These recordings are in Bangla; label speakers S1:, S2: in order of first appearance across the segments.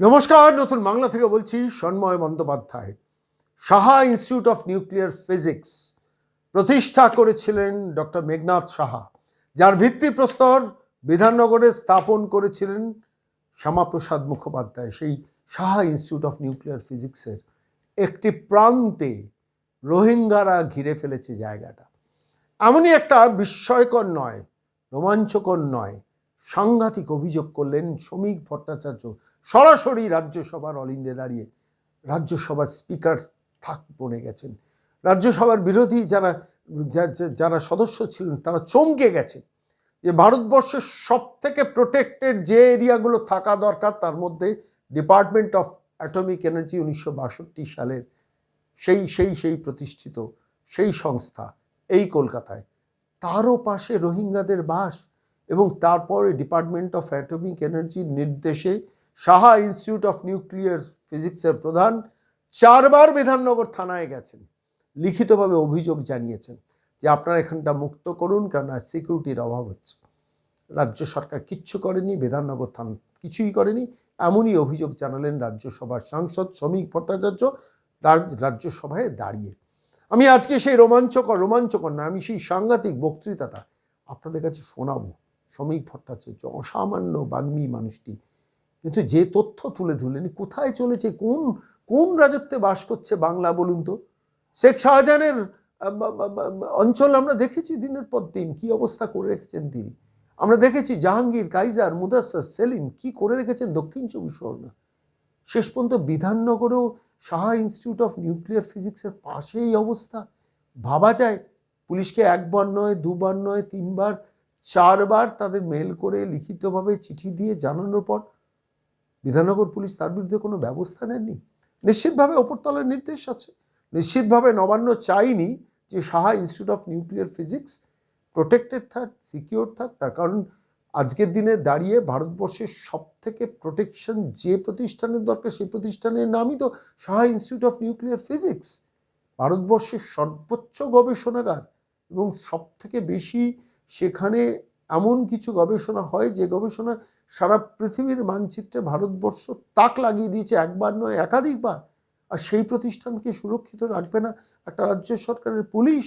S1: নমস্কার, নতুন বাংলা থেকে বলছি Sanmoy Bandyopadhyay. Saha institute of nuclear physics প্রতিষ্ঠা করেছিলেন ডক্টর মেঘনাথ সাহা। যার ভিত্তিপ্রস্তর বিধাননগরে স্থাপন করেছিলেন শ্যামাপ্রসাদ মুখোপাধ্যায়। সেই সাহা ইনস্টিটিউট অফ নিউক্লিয়ার ফিজিক্সের একটি প্রান্তে রোহিঙ্গারা ঘিরে ফেলেছে জায়গাটা। এমনই একটা বিস্ময়কর নয়, রোমাঞ্চকর নয় সাংঘাতিক অভিযোগ করলেন শ্রমিক ভট্টাচার্য। সরাসরি রাজ্যসভার অলিন্দে দাঁড়িয়ে রাজ্যসভার স্পিকার থাক বনে গেছেন। রাজ্যসভার বিরোধী যারা যারা সদস্য ছিলেন তারা চমকে গেছেন যে ভারতবর্ষের সব থেকে প্রোটেক্টেড যে এরিয়াগুলো থাকা দরকার তার মধ্যে ডিপার্টমেন্ট অফ অ্যাটমিক এনার্জি উনিশশো বাষট্টি সালের সেই সেই সেই প্রতিষ্ঠিত সেই সংস্থা এই কলকাতায়। তারও পাশে রোহিঙ্গাদের বাস। এবং তারপরে ডিপার্টমেন্ট অফ অ্যাটমিক এনার্জির নির্দেশে সাহা ইনস্টিটিউট অফ নিউক্লিয়ার ফিজিক্সের প্রধান চারবার বিধাননগর থানায় গেছেন। লিখিতভাবে অভিযোগ জানিয়েছেন যে আপনারা এখানটা মুক্ত করুন কেননা সিকিউরিটির অভাব হচ্ছে। রাজ্য সরকার কিচ্ছু করেনি, বিধাননগর থানা কিছুই করেনি। এমনই অভিযোগ জানালেন রাজ্যসভার সাংসদ শ্রমিক ভট্টাচার্য রাজ- রাজ্যসভায় দাঁড়িয়ে। আমি আজকে সেই রোমাঞ্চকর রোমাঞ্চকর না, আমি সেই সাংঘাতিক বক্তৃতাটা আপনাদের কাছে শোনাবো। শ্রমিক ভট্টাচার্য, অসামান্য বাগ্মী মানুষটি। কিন্তু যে তথ্য তুলে ধরলেন, কোথায় চলেছে, কোন কোন রাজত্বে বাস করছে বাংলা বলুন তো? শেখ শাহজাহানের অঞ্চল আমরা দেখেছি দিনের পর দিন, কি অবস্থা করে রেখেছেন তিনি? আমরা দেখেছি জাহাঙ্গীর, কাইজার, মুদাস্সার, সেলিম, কি করে রেখেছেন দক্ষিণ চব্বিশ পরগনা। শেষ পর্যন্ত বিধাননগরেও সাহা ইনস্টিটিউট অফ নিউক্লিয়ার ফিজিক্সের পাশেই অবস্থা। ভাবা যায়, পুলিশকে একবার নয়, দুবার নয়, তিনবার চারবার তাদের মেল করে লিখিতভাবে চিঠি দিয়ে জানানোর পর বিধাননগর পুলিশ তার বিরুদ্ধে কোনো ব্যবস্থা নেননি। নিশ্চিতভাবে ওপরতলার নির্দেশ আছে। নিশ্চিতভাবে নবান্ন চাইনি যে Saha institute of nuclear physics protected থাক সিকিওর থাক, তার কারণ আজকের দিনে দাঁড়িয়ে ভারতবর্ষের সব থেকে প্রোটেকশন যে প্রতিষ্ঠানের দরকার সেই প্রতিষ্ঠানের নামই তো Saha institute of nuclear physics ভারতবর্ষের সর্বোচ্চ গবেষণাগার এবং সব থেকে বেশি সেখানে এমন কিছু গবেষণা হয় যে গবেষণা সারা পৃথিবীর মানচিত্রে ভারতবর্ষ তাক লাগিয়ে দিয়েছে একবার নয়, একাধিকবার। আর সেই প্রতিষ্ঠানকে সুরক্ষিত রাখবে না একটা রাজ্য সরকারের পুলিশ?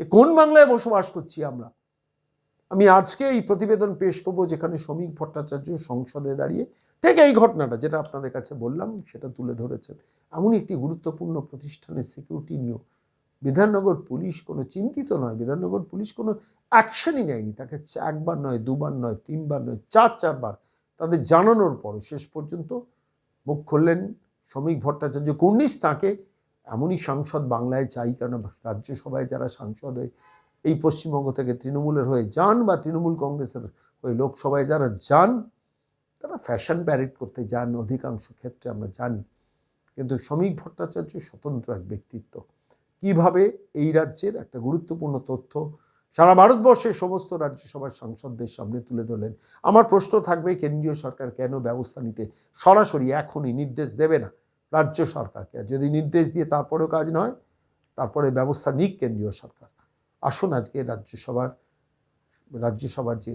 S1: এ কোন বাংলায় বসবাস করছি আমরা? আমি আজকে এই প্রতিবেদন পেশ করব যেখানে শ্রমিক ভট্টাচার্য সংসদে দাঁড়িয়ে ঠিক এই ঘটনাটা যেটা আপনাদের কাছে বললাম, সেটা তুলে ধরেছেন। এমনই একটি গুরুত্বপূর্ণ প্রতিষ্ঠানের সিকিউরিটি নিয়েও বিধাননগর পুলিশ কোনো চিন্তিত নয়। বিধাননগর পুলিশ কোনো অ্যাকশনই নেয়নি। তাকে একবার নয়, দুবার নয়, তিনবার নয়, চার, চারবার তাদের জানানোর পর শেষ পর্যন্ত মুখ খুললেন শ্রমিক ভট্টাচার্য। কুর্নিশ তাকে এমনই সাংসদ বাংলায় চাই কেন রাজ্যসভায় যারা সাংসদ হয়ে এই পশ্চিমবঙ্গ থেকে তৃণমূলের হয়ে যান বা তৃণমূল কংগ্রেসের হয়ে লোকসভায় যারা যান, তারা ফ্যাশন প্যারেড করতে যান। অধিকাংশ ক্ষেত্রে আমরা জানি। কিন্তু শ্রমিক ভট্টাচার্য স্বতন্ত্র এক ব্যক্তিত্ব। কীভাবে এই রাজ্যের একটা গুরুত্বপূর্ণ তথ্য সারা ভারতবর্ষের সমস্ত রাজ্যসভার সাংসদদের সামনে তুলে ধরলেন? আমার প্রশ্ন থাকবে, কেন্দ্রীয় সরকার কেন ব্যবস্থা নিতে সরাসরি এখনই নির্দেশ দেবে না রাজ্য সরকারকে? যদি নির্দেশ দিয়ে তারপরেও কাজ নয়, তারপরে ব্যবস্থা নিক কেন্দ্রীয় সরকার। আসুন আজকে রাজ্যসভার রাজ্যসভার যে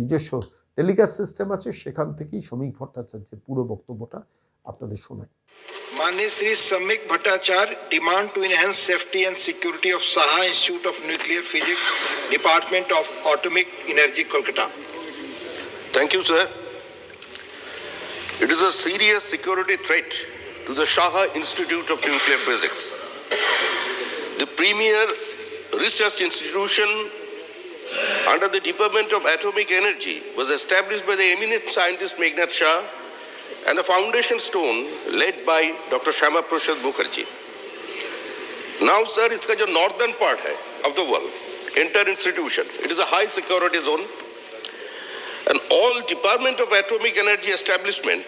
S1: নিজস্ব টেলিকাস্ট সিস্টেম আছে, সেখান থেকেই শ্রমিক ভট্টাচার্যের পুরো বক্তব্যটা আপনাদের শোনাই।
S2: Manisri Samik Bhattachar demand to enhance safety and security of Saha Institute of Nuclear Physics, Department of Atomic Energy, Kolkata.
S3: Thank you, sir. It is a serious security threat to the Saha Institute of Nuclear Physics, the premier research institution under the Department of Atomic Energy was established by the eminent scientist Meghnad Shah and a foundation stone led by Dr. Shama Prasad Mukherjee. Now, sir, इसका जो northern part है of the world, inter institution, it is a high security zone and all Department of Atomic Energy establishment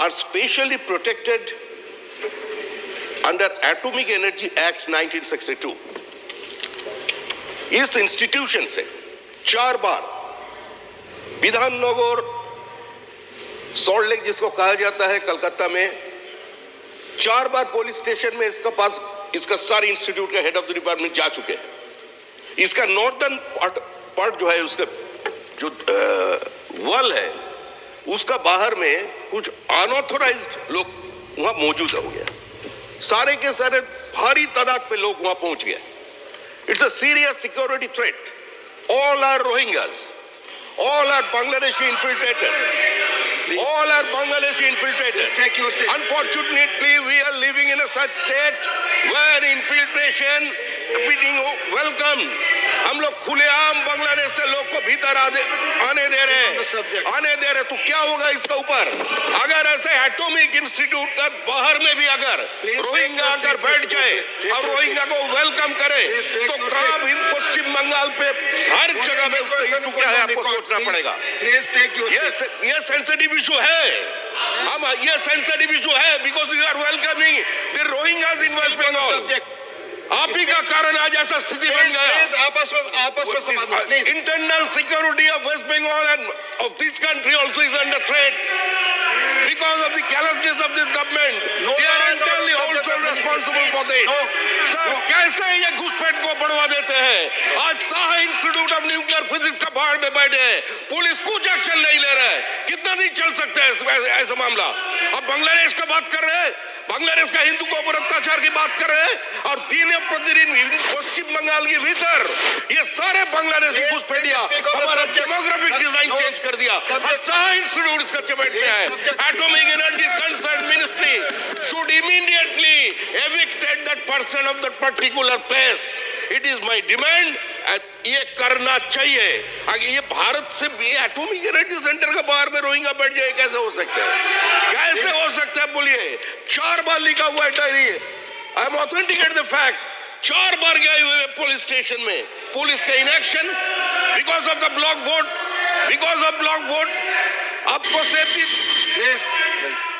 S3: are specially protected under Atomic Energy Act 1962. इस इंस्टीट्यूशन से चार बार विधाननगर सॉल्ट लेक जिसको कहा जाता है कलकत्ता में, चार बार पुलिस स्टेशन में इसका पास, इसका सारे इंस्टीट्यूट का हेड ऑफ़ द डिपार्टमेंट जा चुके हैं। इसका नॉर्थर्न पार्ट पार्ट जो है, उसका, जो वॉल है, उसका बाहर में कुछ अनऑथोराइज लोग वहाँ मौजूद हो गया सारे के सारे भारी तादाद पे लोग वहाँ पहुँच गए। It's a serious security threat all are Rohingyas all are Bangladeshi infiltrated. All are bangladeshi infiltrated
S2: Please take your seat.
S3: unfortunately we are living in a such state where infiltration being welcome. हम लोग खुलेआम बांग्लादेश से लोग को भीतर आने आने दे रहे. हैं। आने दे रहे तो क्या होगा इसके ऊपर? अगर ऐसे एटॉमिक इंस्टीट्यूट का बाहर में भी अगर रोहिंग्या अगर बैठ जाए और रोहिंग्या को वेलकम करे तो
S2: seat.
S3: भी पश्चिम बंगाल पे हर जगह में क्या है आपको सोचना पड़ेगा. ये सेंसिटिव इशू है। हम ये सेंसिटिव इशू है because you are
S2: welcoming Rohingyas in
S3: West
S2: Bengal
S3: आप ही का कारण आज ऐसा स्थिति बन गया।
S2: आपस में आपस में समाधान
S3: internal security of West Bengal and of this country also is under threat because of the callousness of this government
S2: no
S3: they this.
S2: no,
S3: Sir,
S2: no.
S3: कैसे ये घुसपैठ को बढ़वा देते हैं आज Shah institute of nuclear physics का बाहर में बैठे हैं पुलिस कुछ एक्शन नहीं ले रहा है कितना दिन चल सकता है ऐसे- मामला अब बांग्लादेश का बात कर रहे हैं बांग्लादेश का हिंदू के ऊपर अत्याचार की बात कर रहे हैं और दिन प्रतिदिन पश्चिम बंगाल के भीतर ये सारे बांग्लादेशी
S2: Please,
S3: घुसपैठिया हमारा डेमोग्राफिक डिज़ाइन चेंज कर दिया. इंस्टीट्यूट इसका चपेट में है. Atomic energy concern ministry should immediately evicted that person of that particular place. It is my demand and ये करना चाहिए अगर ये भारत से भी एटॉमिक एनर्जी सेंटर के बाहर में रोहिंगा बैठ जाए कैसे हो सकता है कैसे हो सकता है बोलिए चार बार लिखा हुआ है diary I am authenticate the facts चार बार गए हुए पुलिस स्टेशन में पुलिस का inaction because of the block vote because of block vote आपको सेफ्टी